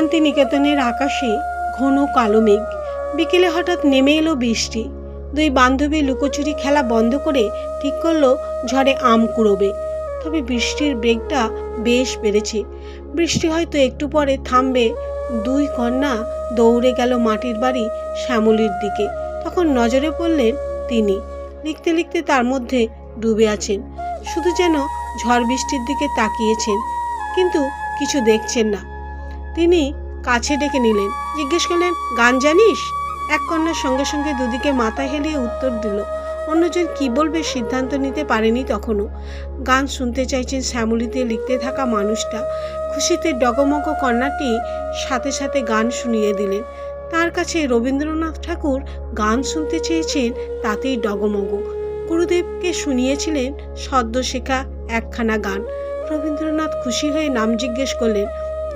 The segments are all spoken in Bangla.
শান্তিনিকেতনের আকাশে ঘন কালো মেঘ। বিকেলে হঠাৎ নেমে এলো বৃষ্টি। দুই বান্ধবী লুকোচুরি খেলা বন্ধ করে ঠিক করল ঝড়ে আম কুড়োবে। তবে বৃষ্টির বেগটা বেশ বেড়েছে। বৃষ্টি হয়তো একটু পরে থামবে। দুই কন্যা দৌড়ে গেল মাটির বাড়ি শ্যামলির দিকে। তখন নজরে পড়লেন তিনি। লিখতে লিখতে তার মধ্যে ডুবে আছেন। শুধু যেন ঝড় বৃষ্টির দিকে তাকিয়েছেন, কিন্তু কিছু দেখছেন না। তিনি কাছে ডেকে নিলেন। জিজ্ঞেস করলেন, গান জানিস? এক কন্যার সঙ্গে সঙ্গে দুদিকে মাথা হেলিয়ে উত্তর দিল, অন্যজন কি বলবে সিদ্ধান্ত নিতে পারেনি তখনও। গান শুনতে চাইছেন শ্যামলিতে লিখতে থাকা মানুষটা। খুশিতে ডগমগ কন্যাটি সাথে সাথে গান শুনিয়ে দিলেন। তার কাছে রবীন্দ্রনাথ ঠাকুর গান শুনতে চেয়েছেন তাতেই ডগমগ। গুরুদেবকে শুনিয়েছিলেন সদ্য শেখা একখানা গান। রবীন্দ্রনাথ খুশি হয়ে নাম জিজ্ঞেস করলেন,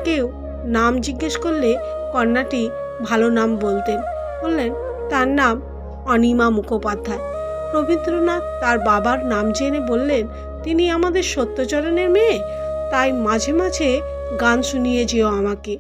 কেউ? নাম জিজ্ঞেস করলে কন্যাটি ভালো নাম বলতেন। বললেন, তার নাম অনিমা মুখোপাধ্যায়। রবীন্দ্রনাথ তার বাবার নাম জেনে বললেন, তিনি আমাদের সত্যচরণের মেয়ে? তাই মাঝে মাঝে গান শুনিয়ে যেও আমাকে।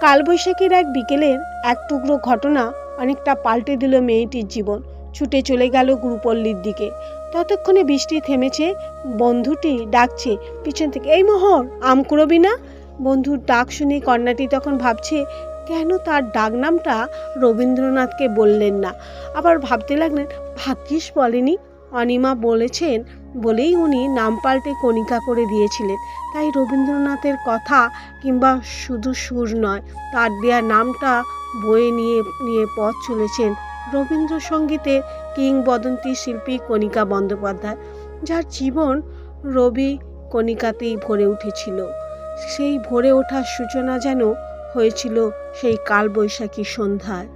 কালবৈশাখীর এক বিকেলের এক টুকরো ঘটনা অনেকটা পাল্টে দিল মেয়েটির জীবন। ছুটে চলে গেল গুরুপল্লীর দিকে। ততক্ষণে বৃষ্টি থেমেছে, বন্ধুটি ডাকছে, পিছন থেকে, এই মোহর, আম কুড়বি না? বন্ধুর ডাক শুনে কন্যাটি তখন ভাবছে, কেন তার ডাক নামটা রবীন্দ্রনাথকে বললেন না? আবার ভাবতে লাগলেন, ভাগ্যিস বলেনি? অনিমা বলেছেন, বলেই উনি নাম পাল্টে কণিকা করে দিয়েছিলেন। তাই রবীন্দ্রনাথের কথা কিংবা শুধু সুর নয়, তার দেয়া নামটা বয়ে নিয়ে নিয়ে পথ চলেছেন রবীন্দ্রসঙ্গীতের কিংবদন্তি শিল্পী কণিকা বন্দ্যোপাধ্যায়, যার জীবন রবি কণিকাতেই ভরে উঠেছিল। সেই ভরে ওঠার সূচনা যেন হয়েছিল সেই কালবৈশাখী সন্ধ্যায়।